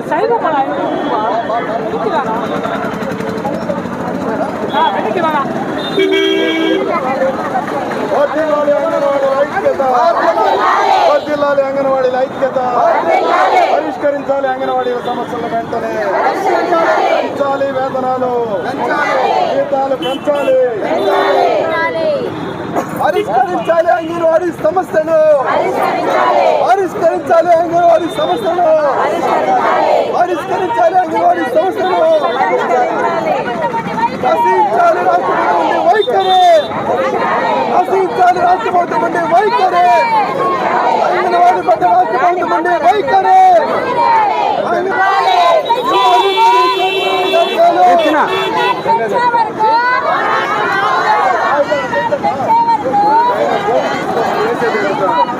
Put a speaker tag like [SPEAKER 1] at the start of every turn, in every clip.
[SPEAKER 1] கொஞ்சம் சைடு போடா வெடிக்கு வேணாம் ஆ வெடிக்கு வேணாம்
[SPEAKER 2] వర్ధిల్లాలి అంగన్వాడీ ఐక్యత వర్ధిల్లాలి అంగన్వాడీ ఐక్యత పరిష్కరించాలి అంగన్వాడీల సమస్యల వెంటనే పెంచాలి వేతనాలు జీతాలు పెంచాలి పరిష్కరించాలి అంగన్వాడీ సమస్యను. పరిష్కరించాలి. అంగన్వాడీ సమస్యను. పరిష్కరించాలి. అంగన్వాడీ సమస్యను. నశించాలి రాష్ట్రపతి వైఖరి. నశించాలి రాష్ట్రపతి వైఖరి. అంగన్వాడీ పట్ల రాష్ట్రపతి Esse é verdade.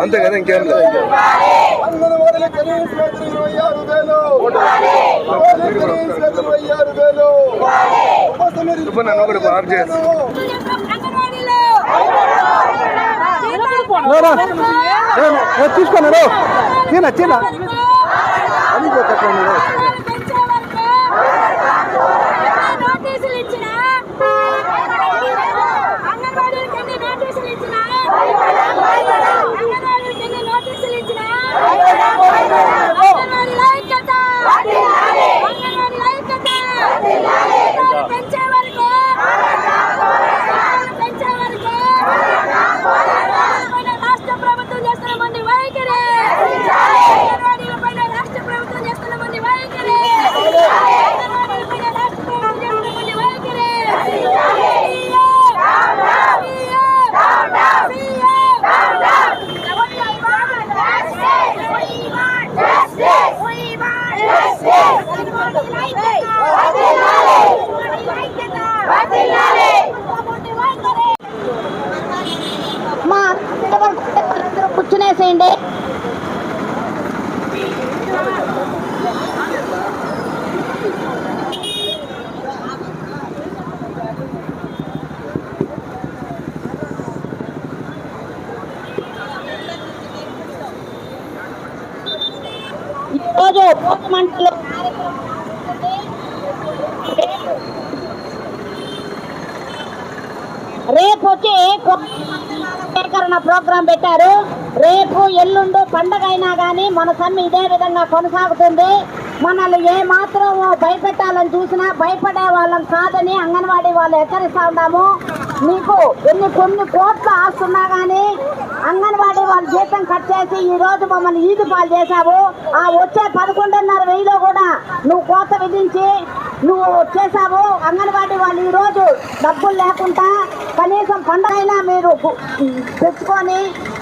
[SPEAKER 2] అంతే కదా ఇంకేం అంగన్వాడీల కనీస వేతనం ఇరవై ఆరు వేలు. అంగన్వాడీల కనీస వేతనం ఇరవై ఆరు వేలు ఉపసంహరించుకోవాలి.
[SPEAKER 3] తీసుకున్నారు చిన్న చిన్న అది
[SPEAKER 4] నోటీసులు ఇచ్చిన అంగన్వాడీకి ఎన్ని నోటీసులు ఇచ్చిన అంగన్వాడీకి ఎన్ని నోటీసులు ఇచ్చిన అంగన్వాడీ ఐక్యత అంగన్వాడీ ఐక్యత జీతాలు పెంచే వరకు జీతాలు పెంచే వరకు పైన రాష్ట్ర ప్రభుత్వం చేస్తున్న మంది వైఖరి అంగన్వాడీల పైన రాష్ట్ర ప్రభుత్వం చేస్తున్న మంది వైఖరి అంగన్వాడీల పైన రాష్ట్ర ప్రభుత్వం చేస్తున్న మంది వైఖరి
[SPEAKER 5] మా కూర్చునేసేయండి ఈరోజు మంటలు రేపు వచ్చి సేకరణ ప్రోగ్రాం పెట్టారు. రేపు ఎల్లుండు పండగ అయినా కానీ మన సమ్మె ఇదే విధంగా కొనసాగుతుంది. మనల్ని ఏ మాత్రం భయపెట్టాలని చూసినా భయపడే వాళ్ళం కాదని అంగన్వాడీ వాళ్ళు హెచ్చరిస్తా ఉన్నాము. మీకు ఎన్ని కొన్ని కోట్ల ఆస్తున్నా కానీ అంగన్వాడీ వాళ్ళ జీతం కట్ చేసి ఈ రోజు మమ్మల్ని ఈదు పాలు చేశావు. ఆ వచ్చే పదకొండున్నర వెయ్యిలో కూడా నువ్వు కోత విధించి నువ్వు చేశావు. అంగన్వాడీ వాళ్ళు ఈరోజు డబ్బులు లేకుండా కనీసం పండగైనా మీరు తెచ్చుకొని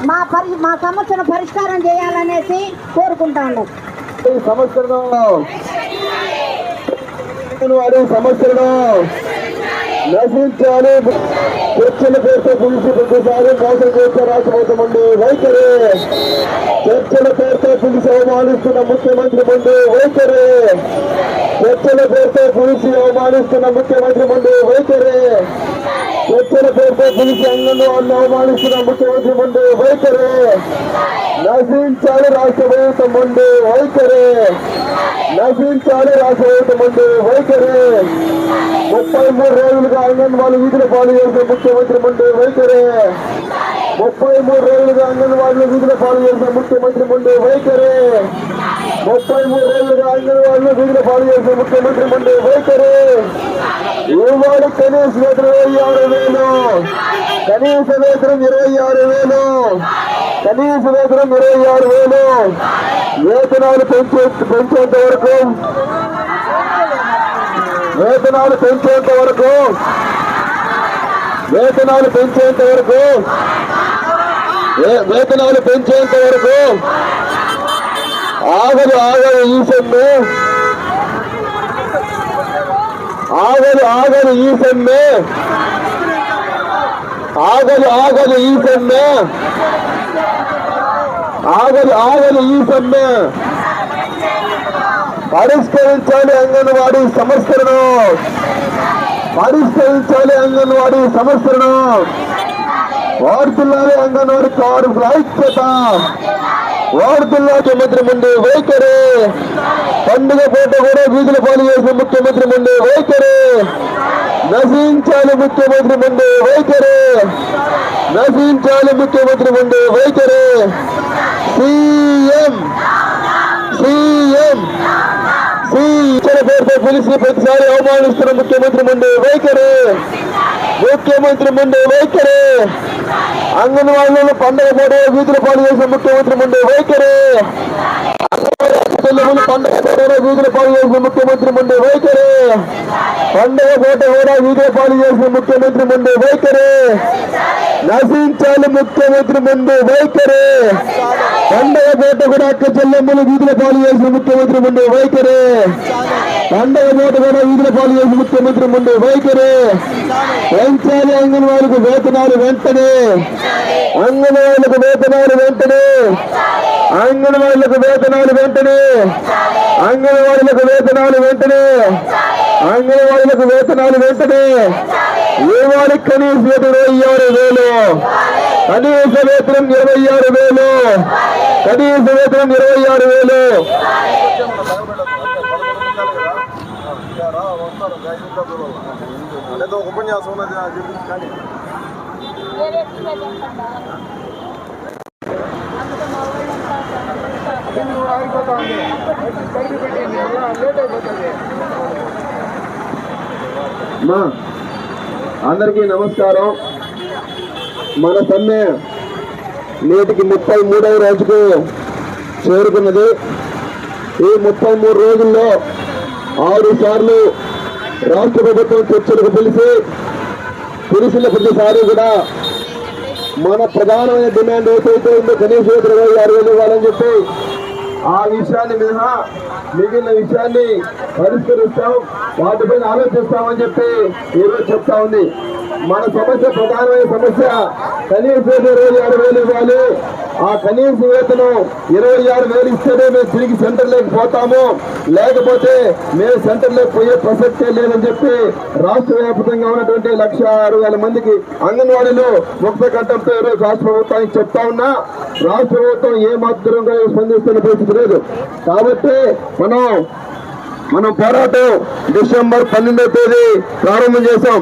[SPEAKER 5] మా పరి మా సమస్యను పరిష్కారం చేయాలనేసి కోరుకుంటాను.
[SPEAKER 2] ఈ సమస్యలను. వాడి సమస్యలను. నశించాలి. చర్చల పేరుతో పిలిచి ప్రతిసారి మోసం చేస్తే రాష్ట్రపతి వైఖరి. చర్చల పేరుతో పిలిచి అవమానిస్తున్న ముఖ్యమంత్రి ముందు వైఖరి. చర్చల పేరుతో పిలిచి అవమానిస్తున్న ముఖ్యమంత్రి ముందు వైఖరి. చర్చల పేరుతో పేరుతో ముఖ్యమంత్రి ముందు వైఖరి. నశించాలి రాష్ట్ర ప్రభుత్వం ముందు వైఖరి నశించాలి రాష్ట్ర ప్రభుత్వం ముందు వైఖరి ముప్పై మూడు రోజులుగా అంగన్వాడీ వీధుల పాలు చేసిన ముఖ్యమంత్రి ముందు వైఖరి ముప్పై మూడు రోజులుగా అంగన్వాడీలు వీధుల పాలు చేసిన ముఖ్యమంత్రి ముందు వైఖరి. ముప్పై మూడు రోజులుగా అంగన్వాడీలు వీధుల పాలు చేసిన ముఖ్యమంత్రి ముందు వైఖరి ఇవాళ కనీస వేతనం ఇరవై ఆరు వేలు కనీస వేతనం ఇరవై ఆరు వేలు కనీస వేతనం ఇరవై ఆరు వేలు వేతనాలు పెంచే పెంచేంత వరకు వేతనాలు పెంచేంత వరకు వేతనాలు పెంచేంత వరకు వే- వేతనాలు పెంచేంత వరకు ఆగదు ఆగదు ఈ సమ్మె ఆగదు ఆగదు ఈ సమ్మె ఆగదు ఆగదు ఈ సమ్మె ఆగదు ఆగదు ఈ సమ్మె పరిష్కరించాలి అంగన్వాడీ సమస్యలను పరిష్కరించాలి అంగన్వాడీ సమస్యలను వాడుతున్నారు అంగన్వాడీ కార్మికుల ఐక్యత. వాడుతున్న ముఖ్యమంత్రి ముందు వైఖరి పండుగ పూట కూడా వీధుల పాలు చేసిన ముఖ్యమంత్రి ముందు వైఖరి నశించాలి ముఖ్యమంత్రి ముందు వైఖరి నశించాలి ముఖ్యమంత్రి ముందు వైఖరి సీఎం సీఎం శ్రీ ఇచ్చిన పేరుతో పిలిచి ప్రతిసారి అవమానిస్తున్న ముఖ్యమంత్రి ముందు వైఖరి ముఖ్యమంత్రి ముందు వైఖరి అంగన్వాడీలో పండుగ పూట వీధుల పాలు చేసిన ముఖ్యమంత్రి ముందు వైఖరి అంగన్వాడీ పండుగ పూట వీధుల పాలు చేసిన ముఖ్యమంత్రి ముందు వైఖరి పండుగ పూట కూడా వీధుల పాలు చేసిన ముఖ్యమంత్రి ముందు వైఖరి నశించాలి ముఖ్యమంత్రి ముందు వైఖరి పండుగ పూట కూడా అక్క చెల్లెమ్మలు వీధుల పాలు చేసిన ముఖ్యమంత్రి ముందు వైఖరి పండుగ పూట కూడా వీధుల పాలు చేసిన ముఖ్యమంత్రి ముందు వైఖరి పెంచాలి అంగన్వాడికి వేతనాలు వెంటనే అంగన్వాళ్ళకు వేతనాలు వెంటనే అంగన్వాళ్ళకు వేతనాలు వెంటనే అంగన్వాళ్ళకు వేతనాలు వెంటనే అంగన్వాళ్ళకు వేతనాలు వెంటనే ఇవాళ కనీస వేతనం ఇరవై ఆరు వేలు కనీస వేతనం ఇరవై ఆరు వేలు కనీస వేతనం ఇరవై ఆరు వేలు ఉపన్యాసం ఉన్నది కానీ మా అందరికీ నమస్కారం. మన సమ్మె నేటికి ముప్పై మూడవ రోజుకు చేరుకున్నది. ఈ ముప్పై మూడు రోజుల్లో ఆరు సార్లు రాష్ట్ర ప్రభుత్వం చర్చలకు పిలిచి పిలిచిన ప్రతిసారి కూడా మన ప్రధానమైన డిమాండ్ ఏదైతే ఉందో కనీసం ఇరవై ఆరు వేలు ఇవ్వాలని చెప్పి ఆ విషయాన్ని మినహా మిగిలిన విషయాన్ని పరిష్కరిస్తాం. వాటిపైన ఆలోచిస్తామని చెప్పి ఈరోజు చెప్తా ఉంది. మన సమస్య ప్రధానమైన సమస్య కనీసం ఇరవై ఆరు వేలు ఇవ్వాలి. ఆ కనీస వేతనం ఇరవై ఆరు వేలు ఇస్తేనే మేము తిరిగి సెంటర్లోకి పోతాము. లేకపోతే మేము సెంటర్లోకి పోయే ప్రసక్తే లేదని చెప్పి రాష్ట్ర వ్యాప్తంగా ఉన్నటువంటి లక్ష ఆరు వేల మందికి అంగన్వాడీలో ముక్త కంఠంతో ఈరోజు రాష్ట్ర ప్రభుత్వానికి చెప్తా ఉన్నా రాష్ట్ర ప్రభుత్వం ఏ మాత్రం స్పందిస్తున్న పరిస్థితి లేదు. కాబట్టి మనం మనం పోరాటం డిసెంబర్ పన్నెండో తేదీ ప్రారంభం చేశాం.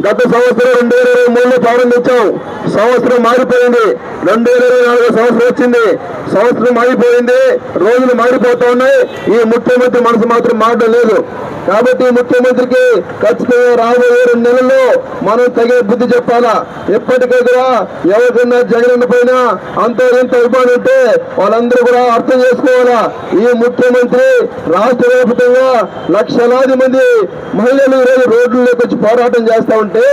[SPEAKER 2] గత సంవత్సరం రెండు వేల ఇరవై మూడులో ప్రారంభించాం సంవత్సరం మారిపోయింది. రెండు వేల ఇరవై నాలుగో సంవత్సరం వచ్చింది. సంవత్సరం మారిపోయింది. రోజులు మారిపోతా ఉన్నాయి. ఈ ముఖ్యమంత్రి మనసు మాత్రం మారడం లేదు. కాబట్టి ముఖ్యమంత్రికి ఖచ్చితంగా రాబోయే రెండు నెలల్లో మనం తగిన బుద్ధి చెప్పాలా? ఎప్పటికైనా ఎవరికైనా జగన్ పైన అంత ఇంత ఇబ్బంది ఉంటే వాళ్ళందరూ కూడా అర్థం చేసుకోవాలా? ఈ ముఖ్యమంత్రి రాష్ట్ర వ్యాప్తంగా లక్షలాది మంది మహిళలు ఈరోజు రోడ్లలోకి వచ్చి పోరాటం చేస్తూ ఉంటే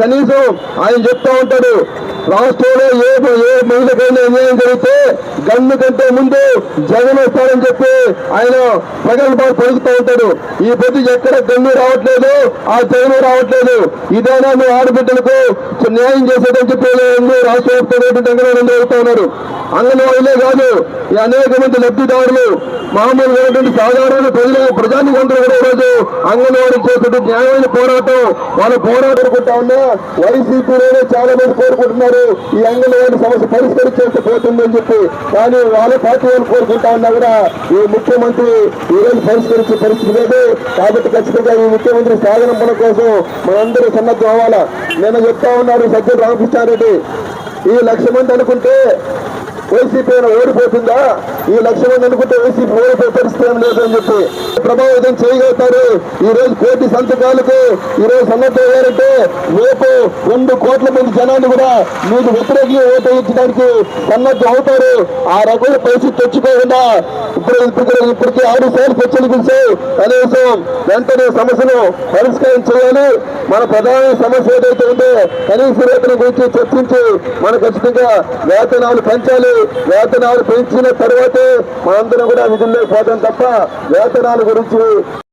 [SPEAKER 2] కనీసం ఆయన చెప్తా ఉంటాడు రాష్ట్రంలో ఏ ఏ మహిళకైనా అన్యాయం జరిగితే గన్ను కంటే ముందు జగన్ వస్తాడని చెప్పి ఆయన ప్రగల్భాలు పలుకుతూ ఉంటాడు. ఈ పొద్దు ఎక్కడ గల్లు రావట్లేదు ఆ చదువు రావట్లేదు. ఇదైనా మీ ఆడబిడ్డలకు న్యాయం చేసేదని చెప్పి రాష్ట్ర వ్యాప్తంగా అంగన్వాడీ ఉన్నారు. అంగన్వాడీలే కాదు ఈ అనేక మంది లబ్ధిదారులు మామూలుగా సాధారణ ప్రజలు ప్రజానికందరూ కూడా ఈరోజు అంగన్వాడీ చేస్తున్న న్యాయమైన పోరాటం వాళ్ళు పోరాడుకుంటా ఉన్నా వైసీపీలోనే చాలా మంది కోరుకుంటున్నారు ఈ అంగన్వాడీ సమస్య పరిష్కరించేస్తే పోతుందని చెప్పి. కానీ వాళ్ళ పార్టీ వాళ్ళు కోరుకుంటా ఉన్నా కూడా ఈ ముఖ్యమంత్రి ఈరోజు పరిష్కరించే పరిస్థితి లేదు. కాబట్టి ఖచ్చితంగా ఈ ముఖ్యమంత్రి సాగనంపన కోసం మనందరూ సన్నద్ధం అవ్వాలా? నేను చెప్తా ఉన్నాడు సజ్జల రామకృష్ణారెడ్డి. ఈ లక్ష మంది అనుకుంటే వైసీపీ ఓడిపోతుందా? ఈ లక్ష మంది అనుకుంటే వైసీపీ ఓడిపోయే పరిస్థితి లేదని చెప్పి ప్రభావితం చేయగలుగుతారు. ఈ రోజు కోటి సంతకాలకు ఈ రోజు సన్నద్ధం అయ్యారంటే రేపు రెండు కోట్ల మంది జనాన్ని కూడా మీకు వ్యతిరేకంగా ఓటు వేయించడానికి సన్నద్ధం అవుతారు. ఆ రకమైన పరిస్థితి తెచ్చుకోకుండా ఇప్పుడు ఇప్పుడు ఇప్పటికీ ఆరు సార్లు చర్చలు పిలిచాయి కనీసం వెంటనే సమస్యను పరిష్కారం చేయాలి. మన ప్రధాన సమస్య ఏదైతే ఉందో కనీస వేతనం గురించి చర్చించి మనం ఖచ్చితంగా వేతనాలు పెంచాలి. వేతనాలు పెంచిన తర్వాత మనందరం కూడా విధుల్లో పోతాం తప్ప వేతనాల గురించి